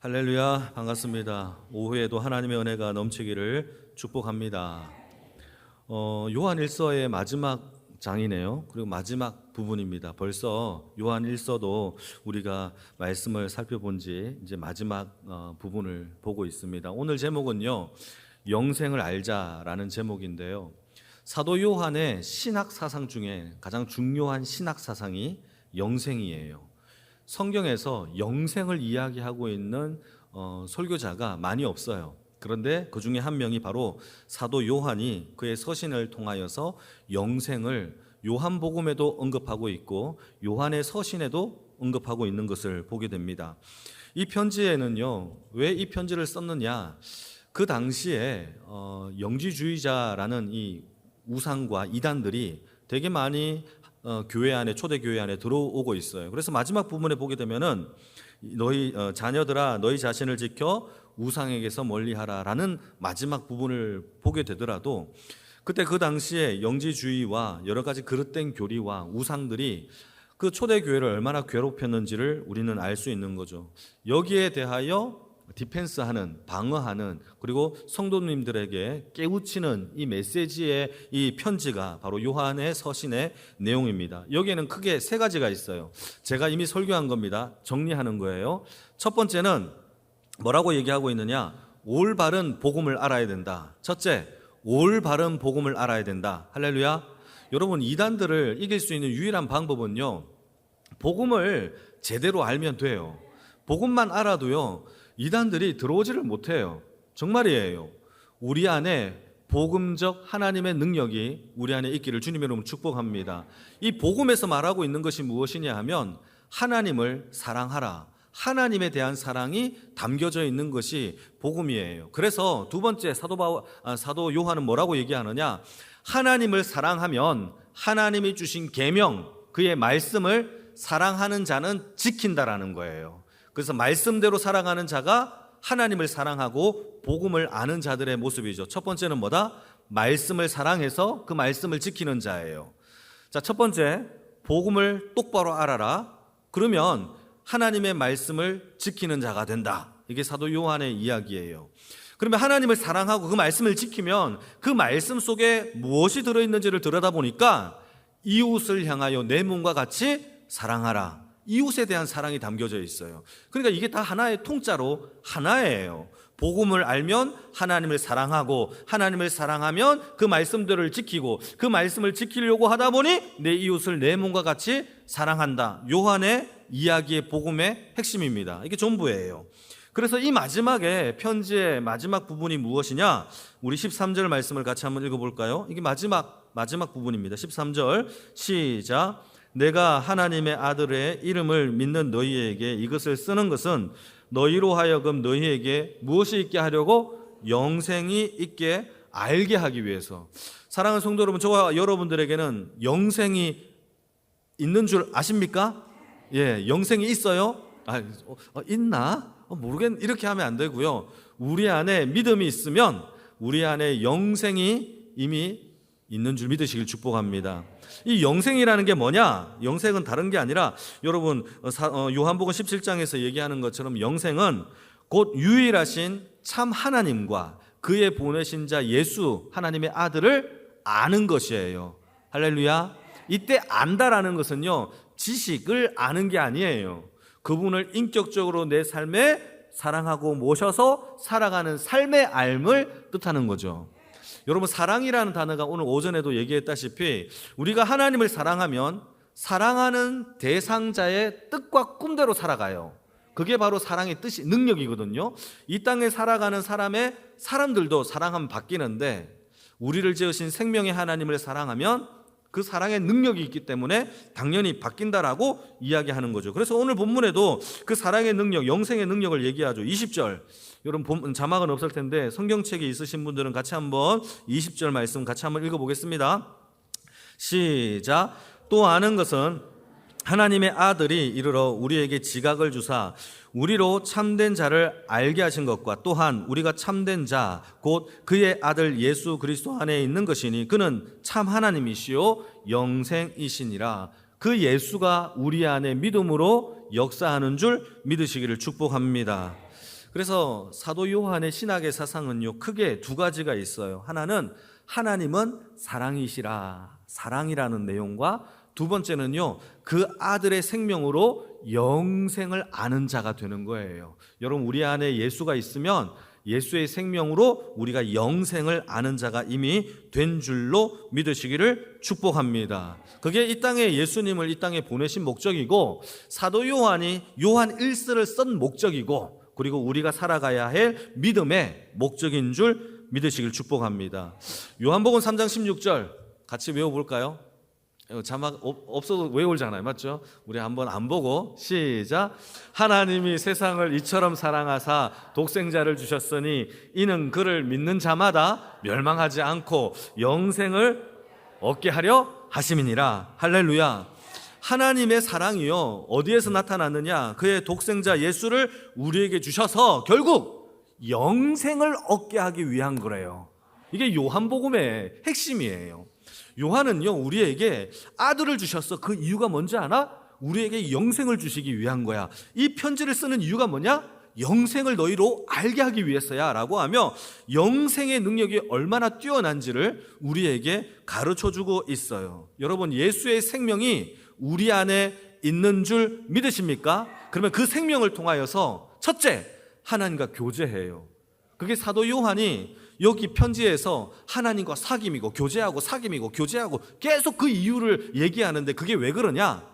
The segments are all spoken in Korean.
할렐루야 반갑습니다. 오후에도 하나님의 은혜가 넘치기를 축복합니다. 어, 요한 1서의 마지막 장이네요. 그리고 마지막 부분입니다. 벌써 요한 1서도 우리가 말씀을 살펴본 지 이제 마지막 어, 부분을 보고 있습니다. 오늘 제목은요. 영생을 알자라는 제목인데요. 사도 요한의 신학 사상 중에 가장 중요한 신학 사상이 영생이에요. 성경에서 영생을 이야기하고 있는 어, 설교자가 많이 없어요. 그런데 그 중에 한 명이 바로 사도 요한이 그의 서신을 통하여서 영생을 요한복음에도 언급하고 있고 요한의 서신에도 언급하고 있는 것을 보게 됩니다. 이 편지에는요, 왜 이 편지를 썼느냐? 그 당시에 어, 영지주의자라는 이 우상과 이단들이 되게 많이 어, 교회 안에 초대 교회 안에 들어오고 있어요. 그래서 마지막 부분에 보게 되면은 너희 어, 자녀들아 너희 자신을 지켜 우상에게서 멀리하라라는 마지막 부분을 보게 되더라도 그때 그 당시에 영지주의와 여러 가지 그릇된 교리와 우상들이 그 초대 교회를 얼마나 괴롭혔는지를 우리는 알 수 있는 거죠. 여기에 대하여 디펜스하는 방어하는 그리고 성도님들에게 깨우치는 이 메시지의 이 편지가 바로 요한의 서신의 내용입니다. 여기에는 크게 세 가지가 있어요. 제가 이미 설교한 겁니다. 정리하는 거예요. 첫 번째는 뭐라고 얘기하고 있느냐? 올바른 복음을 알아야 된다. 첫째, 올바른 복음을 알아야 된다. 할렐루야. 여러분 이단들을 이길 수 있는 유일한 방법은요. 복음을 제대로 알면 돼요. 복음만 알아도요. 이단들이 들어오지를 못해요. 정말이에요. 우리 안에 복음적 하나님의 능력이 우리 안에 있기를 주님의 이름으로 축복합니다. 이 복음에서 말하고 있는 것이 무엇이냐 하면 하나님을 사랑하라. 하나님에 대한 사랑이 담겨져 있는 것이 복음이에요. 그래서 두 번째 사도 바 아, 사도 요한은 뭐라고 얘기하느냐? 하나님을 사랑하면 하나님이 주신 계명 그의 말씀을 사랑하는 자는 지킨다라는 거예요. 그래서 말씀대로 살아가는 자가 하나님을 사랑하고 복음을 아는 자들의 모습이죠. 첫 번째는 뭐다? 말씀을 사랑해서 그 말씀을 지키는 자예요. 자, 첫 번째, 복음을 똑바로 알아라. 그러면 하나님의 말씀을 지키는 자가 된다. 이게 사도 요한의 이야기예요. 그러면 하나님을 사랑하고 그 말씀을 지키면 그 말씀 속에 무엇이 들어있는지를 들여다보니까 이웃을 향하여 내 몸과 같이 사랑하라. 이웃에 대한 사랑이 담겨져 있어요. 그러니까 이게 다 하나의 통짜로 하나예요. 복음을 알면 하나님을 사랑하고 하나님을 사랑하면 그 말씀들을 지키고 그 말씀을 지키려고 하다 보니 내 이웃을 내 몸과 같이 사랑한다. 요한의 이야기의 복음의 핵심입니다. 이게 전부예요. 그래서 이 마지막에 편지의 마지막 부분이 무엇이냐? 우리 13절 말씀을 같이 한번 읽어 볼까요? 이게 마지막 마지막 부분입니다. 13절 시작. 내가 하나님의 아들의 이름을 믿는 너희에게 이것을 쓰는 것은 너희로 하여금 너희에게 무엇이 있게 하려고 영생이 있게 알게 하기 위해서. 사랑하는 성도 여러분, 저와 여러분들에게는 영생이 있는 줄 아십니까? 예, 영생이 있어요? 아, 어, 있나? 어, 모르겠, 이렇게 하면 안 되고요. 우리 안에 믿음이 있으면 우리 안에 영생이 이미 있는 줄 믿으시길 축복합니다. 이 영생이라는 게 뭐냐? 영생은 다른 게 아니라 여러분 어, 사- 어, 요한복음 17장에서 얘기하는 것처럼 영생은 곧 유일하신 참 하나님과 그의 보내신 자 예수 하나님의 아들을 아는 것이에요. 할렐루야. 이때 안다라는 것은요. 지식을 아는 게 아니에요. 그분을 인격적으로 내 삶에 사랑하고 모셔서 살아가는 삶의 알을 뜻하는 거죠. 여러분 사랑이라는 단어가 오늘 오전에도 얘기했다시피 우리가 하나님을 사랑하면 사랑하는 대상자의 뜻과 꿈대로 살아가요. 그게 바로 사랑의 뜻이 능력이거든요. 이 땅에 살아가는 사람의 사람들도 사랑하면 바뀌는데 우리를 지으신 생명의 하나님을 사랑하면 그 사랑의 능력이 있기 때문에 당연히 바뀐다라고 이야기하는 거죠. 그래서 오늘 본문에도 그 사랑의 능력, 영생의 능력을 얘기하죠. 20절. 여러분 본- 자막은 없을 텐데 성경책에 있으신 분들은 같이 한번 20절 말씀 같이 한번 읽어 보겠습니다. 시작. 또 아는 것은 하나님의 아들이 이르러 우리에게 지각을 주사 우리로 참된 자를 알게 하신 것과 또한 우리가 참된 자 곧 그의 아들 예수 그리스도 안에 있는 것이니 그는 참 하나님이시요 영생이시니라. 그 예수가 우리 안에 믿음으로 역사하는 줄 믿으시기를 축복합니다. 그래서 사도 요한의 신학의 사상은요, 크게 두 가지가 있어요. 하나는 하나님은 사랑이시라. 사랑이라는 내용과 두 번째는요, 그 아들의 생명으로 영생을 아는 자가 되는 거예요. 여러분, 우리 안에 예수가 있으면 예수의 생명으로 우리가 영생을 아는 자가 이미 된 줄로 믿으시기를 축복합니다. 그게 이 땅에 예수님을 이 땅에 보내신 목적이고 사도 요한이 요한 1서를 쓴 목적이고 그리고 우리가 살아가야 할 믿음의 목적인 줄 믿으시길 축복합니다. 요한복음 3장 16절 같이 외워 볼까요? 이거 자막 없- 없어도 외울잖아요. 맞죠? 우리 한번 안 보고 시작. 하나님이 세상을 이처럼 사랑하사 독생자를 주셨으니 이는 그를 믿는 자마다 멸망하지 않고 영생을 얻게 하려 하심이니라. 할렐루야. 하나님의 사랑이요. 어디에서 나타났느냐? 그의 독생자 예수를 우리에게 주셔서 결국 영생을 얻게 하기 위한 거래요. 이게 요한복음의 핵심이에요. 요한은요, 우리에게 아들을 주셨어. 그 이유가 뭔지 아나? 우리에게 영생을 주시기 위한 거야. 이 편지를 쓰는 이유가 뭐냐? 영생을 너희로 알게 하기 위해서야 라고 하며 영생의 능력이 얼마나 뛰어난지를 우리에게 가르쳐 주고 있어요. 여러분, 예수의 생명이 우리 안에 있는 줄 믿으십니까? 그러면 그 생명을 통하여서 첫째, 하나님과 교제해요. 그게 사도 요한이 여기 편지에서 하나님과 사귐이고 교제하고 사귐이고 교제하고 계속 그 이유를 얘기하는데 그게 왜 그러냐?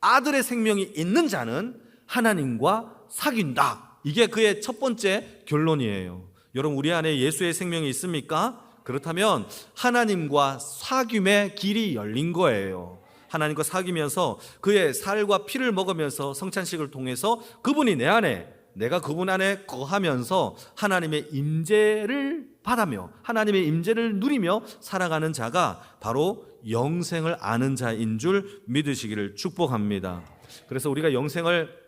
아들의 생명이 있는 자는 하나님과 사귄다. 이게 그의 첫 번째 결론이에요. 여러분 우리 안에 예수의 생명이 있습니까? 그렇다면 하나님과 사귐의 길이 열린 거예요. 하나님과 사귀면서 그의 살과 피를 먹으면서 성찬식을 통해서 그분이 내 안에 내가 그분 안에 거하면서 하나님의 임재를 받으며 하나님의 임재를 누리며 살아가는 자가 바로 영생을 아는 자인 줄 믿으시기를 축복합니다. 그래서 우리가 영생을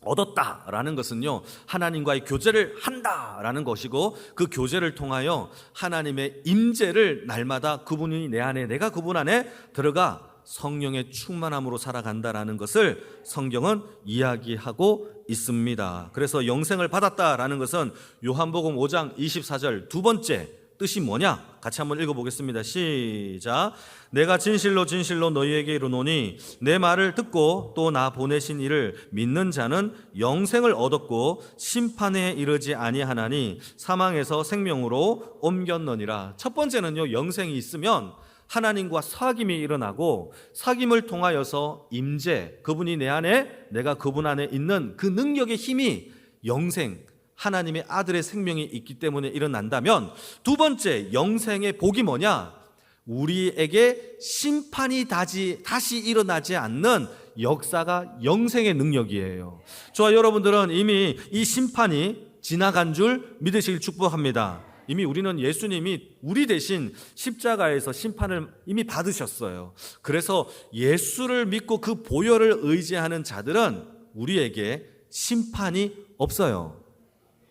얻었다라는 것은요 하나님과의 교제를 한다라는 것이고 그 교제를 통하여 하나님의 임재를 날마다 그분이 내 안에 내가 그분 안에 들어가 성령의 충만함으로 살아간다라는 것을 성경은 이야기하고 있습니다. 그래서 영생을 받았다라는 것은 요한복음 5장 24절 두 번째 뜻이 뭐냐? 같이 한번 읽어보겠습니다. 시작. 내가 진실로 진실로 너희에게 이르노니 내 말을 듣고 또 나 보내신 이를 믿는 자는 영생을 얻었고 심판에 이르지 아니하나니 사망에서 생명으로 옮겼느니라. 첫 번째는요. 영생이 있으면 하나님과 사귐이 일어나고 사귐을 통하여서 임재 그분이 내 안에 내가 그분 안에 있는 그 능력의 힘이 영생 하나님의 아들의 생명이 있기 때문에 일어난다면 두 번째 영생의 복이 뭐냐? 우리에게 심판이 다시, 다시 일어나지 않는 역사가 영생의 능력이에요. 저와 여러분들은 이미 이 심판이 지나간 줄 믿으시길 축복합니다. 이미 우리는 예수님이 우리 대신 십자가에서 심판을 이미 받으셨어요. 그래서 예수를 믿고 그 보혈을 의지하는 자들은 우리에게 심판이 없어요.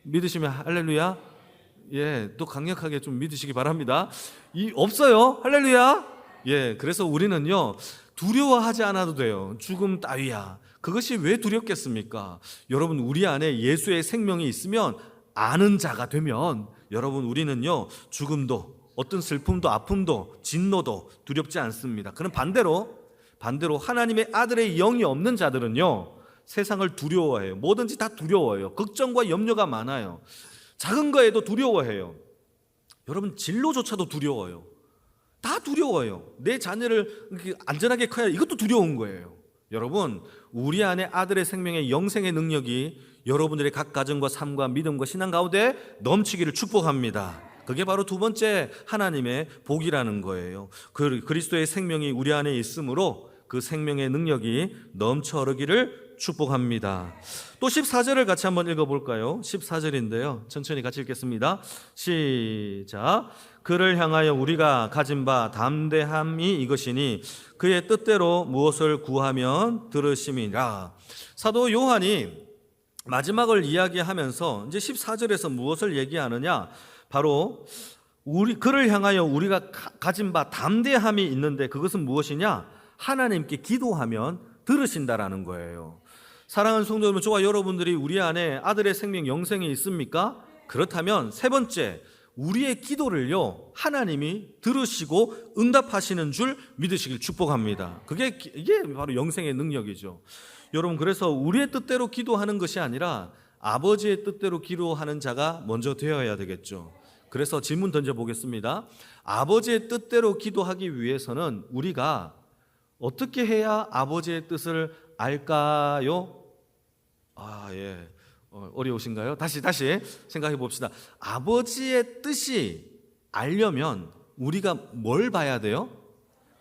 믿으시면 할렐루야. 예, 또 강력하게 좀 믿으시기 바랍니다. 이 없어요. 할렐루야. 예, 그래서 우리는요. 두려워하지 않아도 돼요. 죽음 따위야. 그것이 왜 두렵겠습니까? 여러분 우리 안에 예수의 생명이 있으면 아는 자가 되면 여러분 우리는요. 죽음도 어떤 슬픔도 아픔도 진노도 두렵지 않습니다. 그럼 반대로 반대로 하나님의 아들의 영이 없는 자들은요. 세상을 두려워해요. 뭐든지 다 두려워해요. 걱정과 염려가 많아요. 작은 거에도 두려워해요. 여러분 진로조차도 두려워요. 다 두려워요. 내 자녀를 안전하게 커야 이것도 두려운 거예요. 여러분, 우리 안에 아들의 생명의 영생의 능력이 여러분들의 각 가정과 삶과 믿음과 신앙 가운데 넘치기를 축복합니다. 그게 바로 두 번째 하나님의 복이라는 거예요. 그 그리스도의 생명이 우리 안에 있으므로 그 생명의 능력이 넘쳐 흐르기를 축복합니다. 또 14절을 같이 한번 읽어볼까요? 14절인데요. 천천히 같이 읽겠습니다. 시작. 그를 향하여 우리가 가진 바 담대함이 이것이니 그의 뜻대로 무엇을 구하면 들으심이라. 사도 요한이 마지막을 이야기하면서 이제 14절에서 무엇을 얘기하느냐? 바로 우리 그를 향하여 우리가 가- 가진 바 담대함이 있는데 그것은 무엇이냐? 하나님께 기도하면 들으신다라는 거예요. 사랑하는 성도 여러분, 저와 여러분들이 우리 안에 아들의 생명 영생이 있습니까? 그렇다면 세 번째, 우리의 기도를요 하나님이 들으시고 응답하시는 줄 믿으시길 축복합니다. 그게 기- 이게 바로 영생의 능력이죠. 여러분 그래서 우리의 뜻대로 기도하는 것이 아니라 아버지의 뜻대로 기도하는 자가 먼저 되어야 되겠죠. 그래서 질문 던져 보겠습니다. 아버지의 뜻대로 기도하기 위해서는 우리가 어떻게 해야 아버지의 뜻을 알까요? 아, 예. 어, 어려우신가요? 다시 다시 생각해 봅시다. 아버지의 뜻이 알려면 우리가 뭘 봐야 돼요?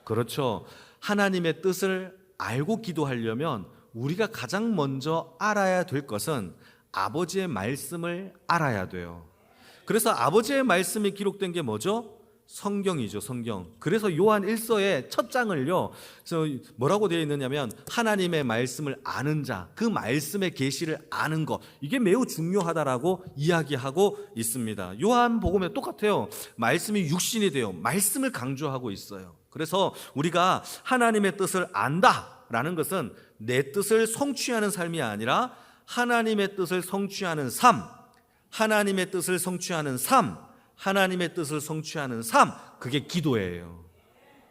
그렇죠. 하나님의 뜻을 알고 기도하려면 우리가 가장 먼저 알아야 될 것은 아버지의 말씀을 알아야 돼요. 그래서 아버지의 말씀이 기록된 게 뭐죠? 성경이죠, 성경. 그래서 요한 1서의 첫 장을요. 뭐라고 되어 있느냐면 하나님의 말씀을 아는 자, 그 말씀의 계시를 아는 것. 이게 매우 중요하다라고 이야기하고 있습니다. 요한 복음에 똑같아요. 말씀이 육신이 돼요. 말씀을 강조하고 있어요. 그래서 우리가 하나님의 뜻을 안다 라는 것은 내 뜻을 성취하는 삶이 아니라 하나님의 뜻을 성취하는 삶, 하나님의 뜻을 성취하는 삶, 하나님의 뜻을 성취하는 삶, 그게 기도예요.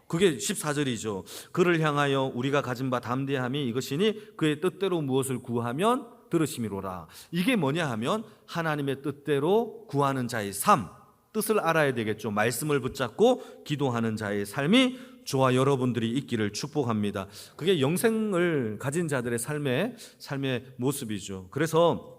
그게 14절이죠. 그를 향하여 우리가 가진 바 담대함이 이것이니 그의 뜻대로 무엇을 구하면 들으심이로라. 이게 뭐냐 하면 하나님의 뜻대로 구하는 자의 삶, 뜻을 알아야 되겠죠. 말씀을 붙잡고 기도하는 자의 삶이 저와 여러분들이 있기를 축복합니다. 그게 영생을 가진 자들의 삶의 삶의 모습이죠. 그래서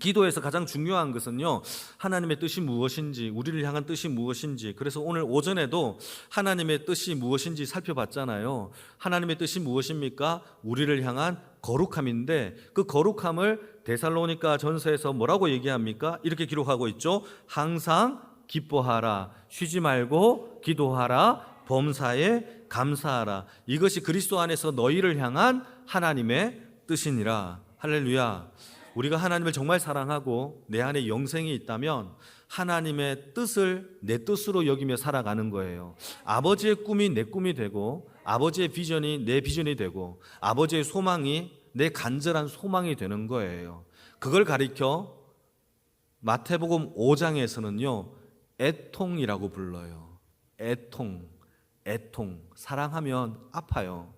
기도에서 가장 중요한 것은요, 하나님의 뜻이 무엇인지, 우리를 향한 뜻이 무엇인지, 그래서 오늘 오전에도 하나님의 뜻이 무엇인지 살펴봤잖아요. 하나님의 뜻이 무엇입니까? 우리를 향한 거룩함인데, 그 거룩함을 데살로니가 전서에서 뭐라고 얘기합니까? 이렇게 기록하고 있죠. 항상 기뻐하라, 쉬지 말고 기도하라, 범사에 감사하라. 이것이 그리스도 안에서 너희를 향한 하나님의 뜻이니라. 할렐루야. 우리가 하나님을 정말 사랑하고 내 안에 영생이 있다면 하나님의 뜻을 내 뜻으로 여기며 살아가는 거예요. 아버지의 꿈이 내 꿈이 되고 아버지의 비전이 내 비전이 되고 아버지의 소망이 내 간절한 소망이 되는 거예요. 그걸 가리켜 마태복음 5장에서는요. 애통이라고 불러요. 애통. 애통. 사랑하면 아파요.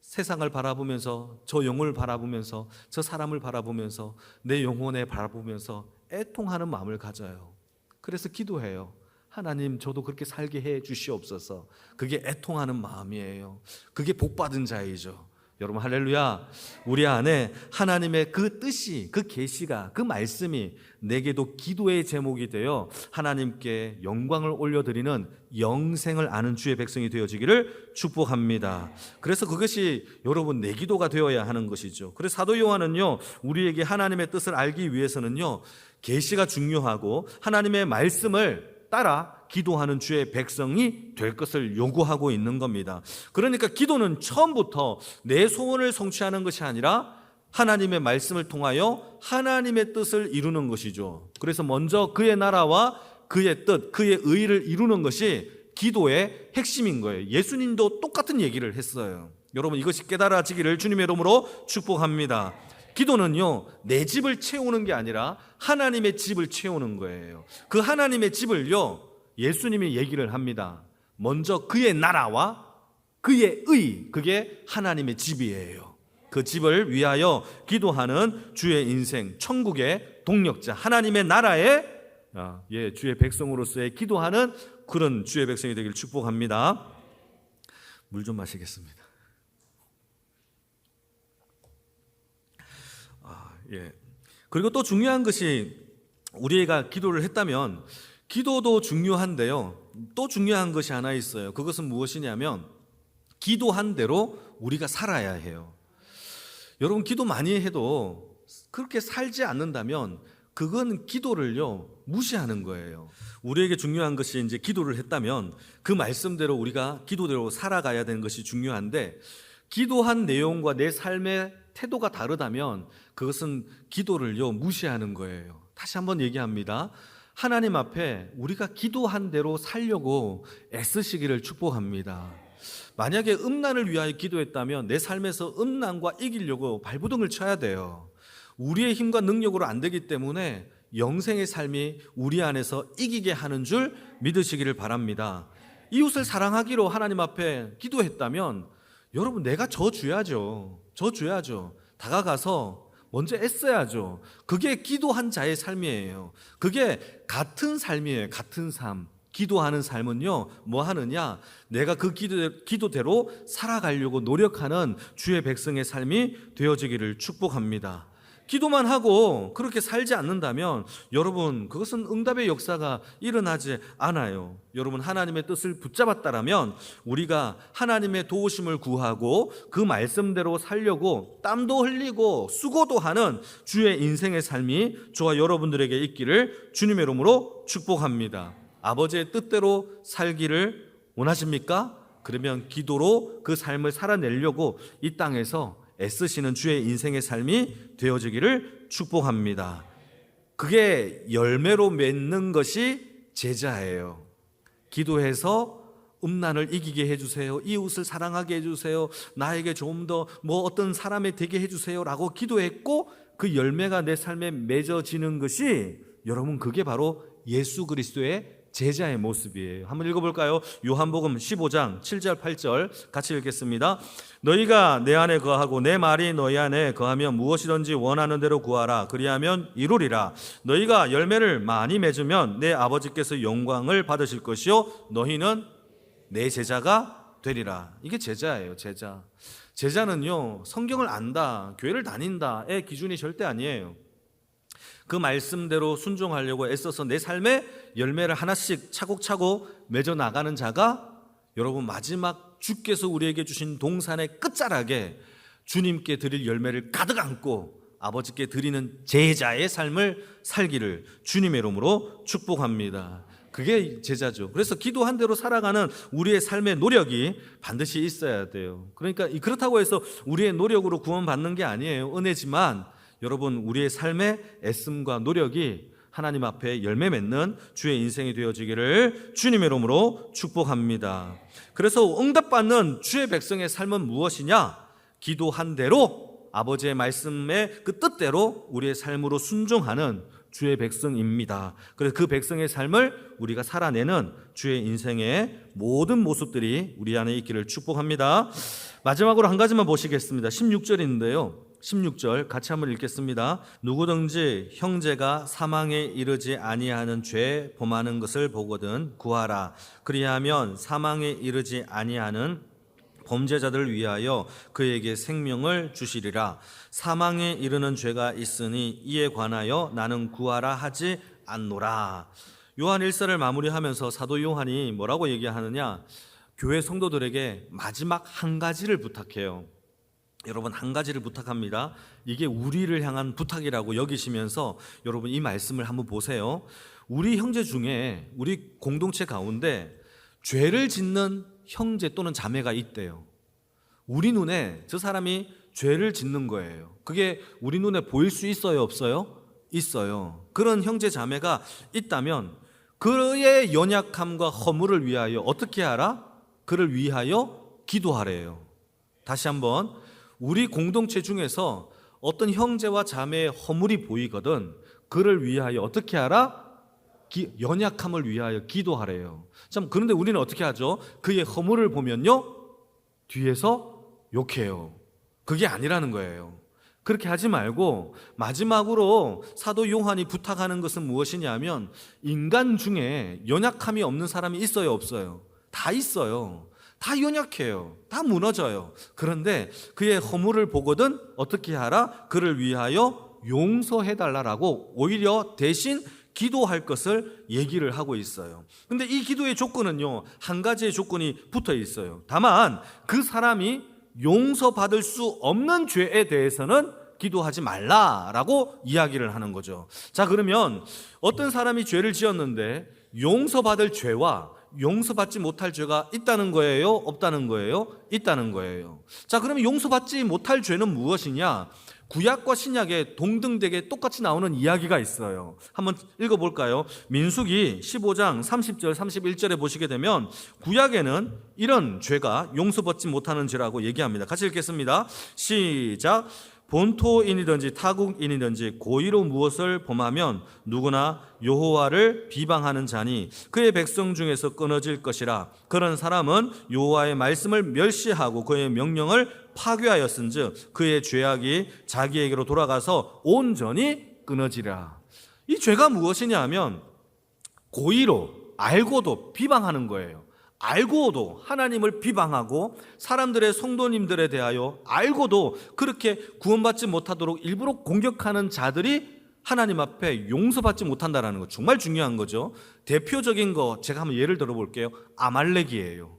세상을 바라보면서 저 영혼을 바라보면서 저 사람을 바라보면서 내 영혼에 바라보면서 애통하는 마음을 가져요. 그래서 기도해요. 하나님 저도 그렇게 살게 해 주시옵소서. 그게 애통하는 마음이에요. 그게 복 받은 자이죠. 여러분 할렐루야. 우리 안에 하나님의 그 뜻이 그 계시가 그 말씀이 내게도 기도의 제목이 되어 하나님께 영광을 올려드리는 영생을 아는 주의 백성이 되어지기를 축복합니다. 그래서 그것이 여러분 내 기도가 되어야 하는 것이죠. 그래서 사도 요한은요 우리에게 하나님의 뜻을 알기 위해서는요 계시가 중요하고 하나님의 말씀을 따라 기도하는 주의 백성이 될 것을 요구하고 있는 겁니다. 그러니까 기도는 처음부터 내 소원을 성취하는 것이 아니라 하나님의 말씀을 통하여 하나님의 뜻을 이루는 것이죠. 그래서 먼저 그의 나라와 그의 뜻, 그의 의를 이루는 것이 기도의 핵심인 거예요. 예수님도 똑같은 얘기를 했어요. 여러분 이것이 깨달아지기를 주님의 이름으로 축복합니다. 기도는요, 내 집을 채우는 게 아니라 하나님의 집을 채우는 거예요. 그 하나님의 집을요, 예수님이 얘기를 합니다. 먼저 그의 나라와 그의 의, 그게 하나님의 집이에요. 그 집을 위하여 기도하는 주의 인생, 천국의 동력자, 하나님의 나라의 아, 예, 주의 백성으로서의 기도하는 그런 주의 백성이 되길 축복합니다. 물 좀 마시겠습니다. 예. 그리고 또 중요한 것이 우리가 기도를 했다면 기도도 중요한데요. 또 중요한 것이 하나 있어요. 그것은 무엇이냐면 기도한 대로 우리가 살아야 해요. 여러분 기도 많이 해도 그렇게 살지 않는다면 그건 기도를요 무시하는 거예요. 우리에게 중요한 것이 이제 기도를 했다면 그 말씀대로 우리가 기도대로 살아가야 되는 것이 중요한데 기도한 내용과 내 삶의 태도가 다르다면 그것은 기도를요 무시하는 거예요. 다시 한번 얘기합니다. 하나님 앞에 우리가 기도한 대로 살려고 애쓰시기를 축복합니다. 만약에 음란을 위하여 기도했다면 내 삶에서 음란과 이기려고 발부둥을 쳐야 돼요. 우리의 힘과 능력으로 안 되기 때문에 영생의 삶이 우리 안에서 이기게 하는 줄 믿으시기를 바랍니다. 이웃을 사랑하기로 하나님 앞에 기도했다면 여러분 내가 저 줘야죠. 저 줘야죠. 다가가서 먼저 애써야죠. 그게 기도한 자의 삶이에요. 그게 같은 삶이에요. 같은 삶. 기도하는 삶은요, 뭐 하느냐? 내가 그 기도, 기도대로 살아가려고 노력하는 주의 백성의 삶이 되어지기를 축복합니다. 기도만 하고 그렇게 살지 않는다면 여러분 그것은 응답의 역사가 일어나지 않아요. 여러분 하나님의 뜻을 붙잡았다라면 우리가 하나님의 도우심을 구하고 그 말씀대로 살려고 땀도 흘리고 수고도 하는 주의 인생의 삶이 저와 여러분들에게 있기를 주님의 이름으로 축복합니다. 아버지의 뜻대로 살기를 원하십니까? 그러면 기도로 그 삶을 살아내려고 이 땅에서 애쓰시는 주의 인생의 삶이 되어지기를 축복합니다. 그게 열매로 맺는 것이 제자예요. 기도해서 음란을 이기게 해주세요. 이웃을 사랑하게 해주세요. 나에게 좀 더 뭐 어떤 사람이 되게 해주세요 라고 기도했고 그 열매가 내 삶에 맺어지는 것이 여러분 그게 바로 예수 그리스도의 제자의 모습이에요. 한번 읽어볼까요? 요한복음 15장 7절 8절 같이 읽겠습니다. 너희가 내 안에 거하고 내 말이 너희 안에 거하면 무엇이든지 원하는 대로 구하라. 그리하면 이루리라. 너희가 열매를 많이 맺으면 내 아버지께서 영광을 받으실 것이요 너희는 내 제자가 되리라. 이게 제자예요, 제자. 제자는요, 성경을 안다, 교회를 다닌다의 기준이 절대 아니에요. 그 말씀대로 순종하려고 애써서 내 삶에 열매를 하나씩 차곡차곡 맺어 나가는 자가 여러분 마지막 주께서 우리에게 주신 동산의 끝자락에 주님께 드릴 열매를 가득 안고 아버지께 드리는 제자의 삶을 살기를 주님의 이름으로 축복합니다. 그게 제자죠. 그래서 기도한 대로 살아가는 우리의 삶의 노력이 반드시 있어야 돼요. 그러니까 그렇다고 해서 우리의 노력으로 구원받는 게 아니에요. 은혜지만 여러분 우리의 삶의 애씀과 노력이 하나님 앞에 열매 맺는 주의 인생이 되어지기를 주님의 이름으로 축복합니다. 그래서 응답받는 주의 백성의 삶은 무엇이냐? 기도한 대로 아버지의 말씀의 그 뜻대로 우리의 삶으로 순종하는 주의 백성입니다. 그래서 그 백성의 삶을 우리가 살아내는 주의 인생의 모든 모습들이 우리 안에 있기를 축복합니다. 마지막으로 한 가지만 보시겠습니다. 16절인데요. 16절 같이 한번 읽겠습니다. 누구든지 형제가 사망에 이르지 아니하는 죄 범하는 것을 보거든 구하라. 그리하면 사망에 이르지 아니하는 범죄자들을 위하여 그에게 생명을 주시리라. 사망에 이르는 죄가 있으니 이에 관하여 나는 구하라 하지 않노라. 요한 1서를 마무리하면서 사도 요한이 뭐라고 얘기하느냐? 교회 성도들에게 마지막 한 가지를 부탁해요. 여러분 한 가지를 부탁합니다. 이게 우리를 향한 부탁이라고 여기시면서 여러분 이 말씀을 한번 보세요. 우리 형제 중에 우리 공동체 가운데 죄를 짓는 형제 또는 자매가 있대요. 우리 눈에 저 사람이 죄를 짓는 거예요. 그게 우리 눈에 보일 수 있어요, 없어요? 있어요. 그런 형제 자매가 있다면 그의 연약함과 허물을 위하여 어떻게 하라? 그를 위하여 기도하래요. 다시 한번 우리 공동체 중에서 어떤 형제와 자매의 허물이 보이거든 그를 위하여 어떻게 하라? 기, 연약함을 위하여 기도하래요. 참 그런데 우리는 어떻게 하죠? 그의 허물을 보면요 뒤에서 욕해요. 그게 아니라는 거예요. 그렇게 하지 말고 마지막으로 사도 요한이 부탁하는 것은 무엇이냐면 인간 중에 연약함이 없는 사람이 있어요, 없어요? 다 있어요. 다 연약해요. 다 무너져요. 그런데 그의 허물을 보거든 어떻게 하라? 그를 위하여 용서해 달라라고 오히려 대신 기도할 것을 얘기를 하고 있어요. 근데 이 기도의 조건은요, 한 가지의 조건이 붙어 있어요. 다만 그 사람이 용서받을 수 없는 죄에 대해서는 기도하지 말라라고 이야기를 하는 거죠. 자, 그러면 어떤 사람이 죄를 지었는데 용서받을 죄와 용서받지 못할 죄가 있다는 거예요? 없다는 거예요? 있다는 거예요. 자, 그러면 용서받지 못할 죄는 무엇이냐? 구약과 신약에 동등되게 똑같이 나오는 이야기가 있어요. 한번 읽어볼까요? 민수기 15장 30절, 31절에 보시게 되면 구약에는 이런 죄가 용서받지 못하는 죄라고 얘기합니다. 같이 읽겠습니다. 시작. 본토인이든지 타국인이든지 고의로 무엇을 범하면 누구나 여호와를 비방하는 자니 그의 백성 중에서 끊어질 것이라 그런 사람은 여호와의 말씀을 멸시하고 그의 명령을 파괴하였은즉 그의 죄악이 자기에게로 돌아가서 온전히 끊어지라 이 죄가 무엇이냐 하면 고의로 알고도 비방하는 거예요. 알고도 하나님을 비방하고 사람들의 성도님들에 대하여 알고도 그렇게 구원받지 못하도록 일부러 공격하는 자들이 하나님 앞에 용서받지 못한다라는 거 정말 중요한 거죠. 대표적인 거 제가 한번 예를 들어 볼게요. 아말렉이에요.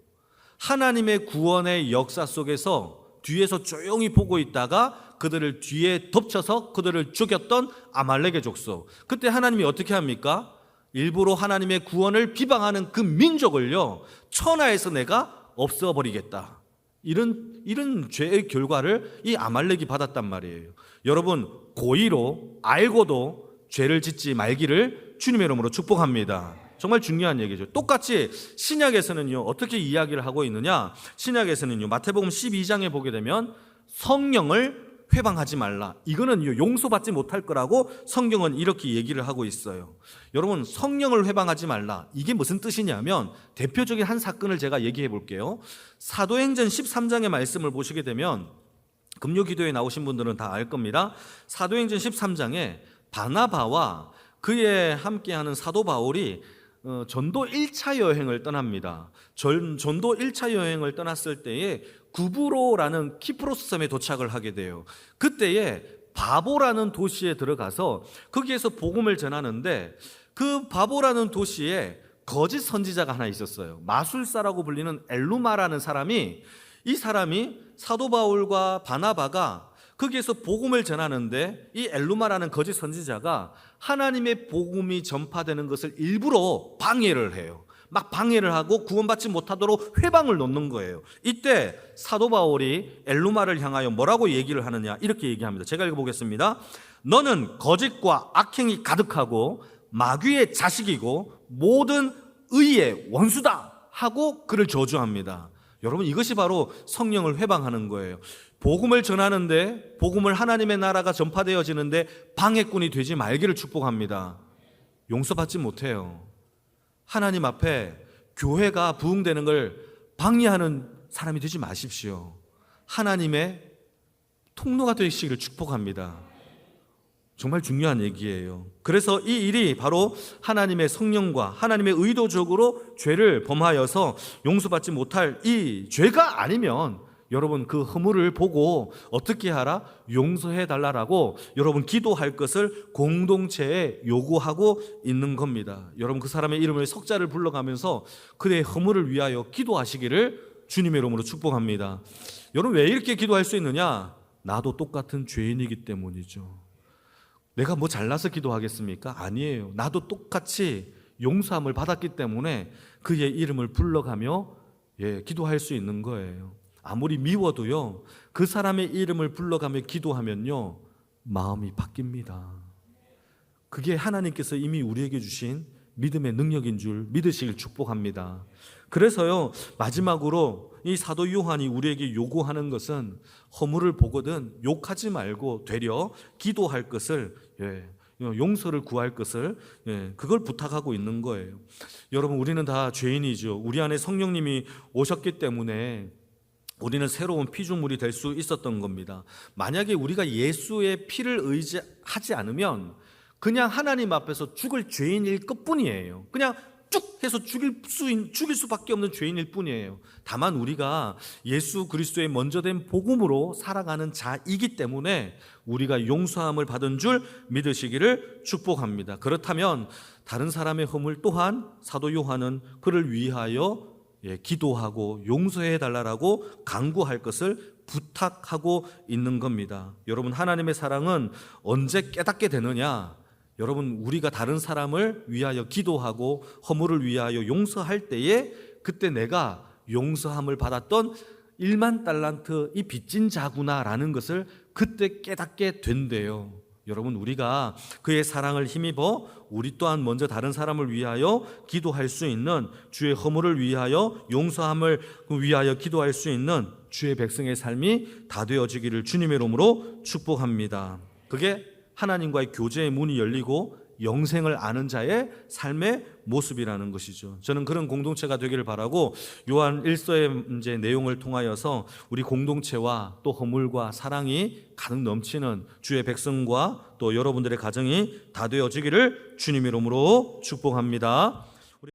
하나님의 구원의 역사 속에서 뒤에서 조용히 보고 있다가 그들을 뒤에 덮쳐서 그들을 죽였던 아말렉의 족속. 그때 하나님이 어떻게 합니까? 일부러 하나님의 구원을 비방하는 그 민족을요, 천하에서 내가 없애버리겠다. 이런, 이런 죄의 결과를 이 아말렉이 받았단 말이에요. 여러분, 고의로, 알고도 죄를 짓지 말기를 주님의 이름으로 축복합니다. 정말 중요한 얘기죠. 똑같이 신약에서는요, 어떻게 이야기를 하고 있느냐? 신약에서는요, 마태복음 12장에 보게 되면 성령을 회방하지 말라. 이거는 용서받지 못할 거라고 성경은 이렇게 얘기를 하고 있어요. 여러분, 성령을 회방하지 말라. 이게 무슨 뜻이냐면 대표적인 한 사건을 제가 얘기해 볼게요. 사도행전 13장의 말씀을 보시게 되면 금요 기도에 나오신 분들은 다 알 겁니다. 사도행전 13장에 바나바와 그에 함께하는 사도 바울이 어, 전도 1차 여행을 떠납니다. 전, 전도 1차 여행을 떠났을 때에 구브로라는 키프로스 섬에 도착을 하게 돼요. 그때에 바보라는 도시에 들어가서 거기에서 복음을 전하는데 그 바보라는 도시에 거짓 선지자가 하나 있었어요. 마술사라고 불리는 엘루마라는 사람이 이 사람이 사도 바울과 바나바가 거기에서 복음을 전하는데 이 엘루마라는 거짓 선지자가 하나님의 복음이 전파되는 것을 일부러 방해를 해요. 막 방해를 하고 구원받지 못하도록 회방을 놓는 거예요. 이때 사도 바울이 엘루마를 향하여 뭐라고 얘기를 하느냐 이렇게 얘기합니다. 제가 읽어보겠습니다. 너는 거짓과 악행이 가득하고 마귀의 자식이고 모든 의의 원수다 하고 그를 저주합니다. 여러분 이것이 바로 성령을 회방하는 거예요. 복음을 전하는데 복음을 하나님의 나라가 전파되어지는데 방해꾼이 되지 말기를 축복합니다. 용서받지 못해요. 하나님 앞에 교회가 부흥되는 걸 방해하는 사람이 되지 마십시오. 하나님의 통로가 되시기를 축복합니다. 정말 중요한 얘기예요. 그래서 이 일이 바로 하나님의 성령과 하나님의 의도적으로 죄를 범하여서 용서받지 못할 이 죄가 아니면 여러분 그 허물을 보고 어떻게 하라? 용서해 달라라고 여러분 기도할 것을 공동체에 요구하고 있는 겁니다. 여러분 그 사람의 이름을 석자를 불러가면서 그의 허물을 위하여 기도하시기를 주님의 이름으로 축복합니다. 여러분 왜 이렇게 기도할 수 있느냐? 나도 똑같은 죄인이기 때문이죠. 내가 뭐 잘나서 기도하겠습니까? 아니에요. 나도 똑같이 용서함을 받았기 때문에 그의 이름을 불러가며 예, 기도할 수 있는 거예요. 아무리 미워도요, 그 사람의 이름을 불러가며 기도하면요, 마음이 바뀝니다. 그게 하나님께서 이미 우리에게 주신 믿음의 능력인 줄 믿으시길 축복합니다. 그래서요, 마지막으로 이 사도 요한이 우리에게 요구하는 것은 허물을 보거든 욕하지 말고 되려 기도할 것을, 예, 용서를 구할 것을 예, 그걸 부탁하고 있는 거예요. 여러분 우리는 다 죄인이죠. 우리 안에 성령님이 오셨기 때문에 우리는 새로운 피조물이 될 수 있었던 겁니다. 만약에 우리가 예수의 피를 의지하지 않으면 그냥 하나님 앞에서 죽을 죄인일 것뿐이에요. 그냥 쭉 해서 죽일 수 죽일 수밖에 없는 죄인일 뿐이에요. 다만 우리가 예수 그리스도의 먼저 된 복음으로 살아가는 자이기 때문에 우리가 용서함을 받은 줄 믿으시기를 축복합니다. 그렇다면 다른 사람의 허물 또한 사도 요한은 그를 위하여 예, 기도하고 용서해 달라라고 강구할 것을 부탁하고 있는 겁니다. 여러분 하나님의 사랑은 언제 깨닫게 되느냐? 여러분 우리가 다른 사람을 위하여 기도하고 허물을 위하여 용서할 때에 그때 내가 용서함을 받았던 1만 달란트 이 빚진 자구나라는 것을 그때 깨닫게 된대요. 여러분 우리가 그의 사랑을 힘입어 우리 또한 먼저 다른 사람을 위하여 기도할 수 있는 주의 허물을 위하여 용서함을 위하여 기도할 수 있는 주의 백성의 삶이 다 되어지기를 주님의 이름으로 축복합니다. 그게 하나님과의 교제의 문이 열리고 영생을 아는 자의 삶의 모습이라는 것이죠. 저는 그런 공동체가 되기를 바라고 요한 1서의 이제 내용을 통하여서 우리 공동체와 또 허물과 사랑이 가득 넘치는 주의 백성과 또 여러분들의 가정이 다 되어지기를 주님 이름으로 축복합니다.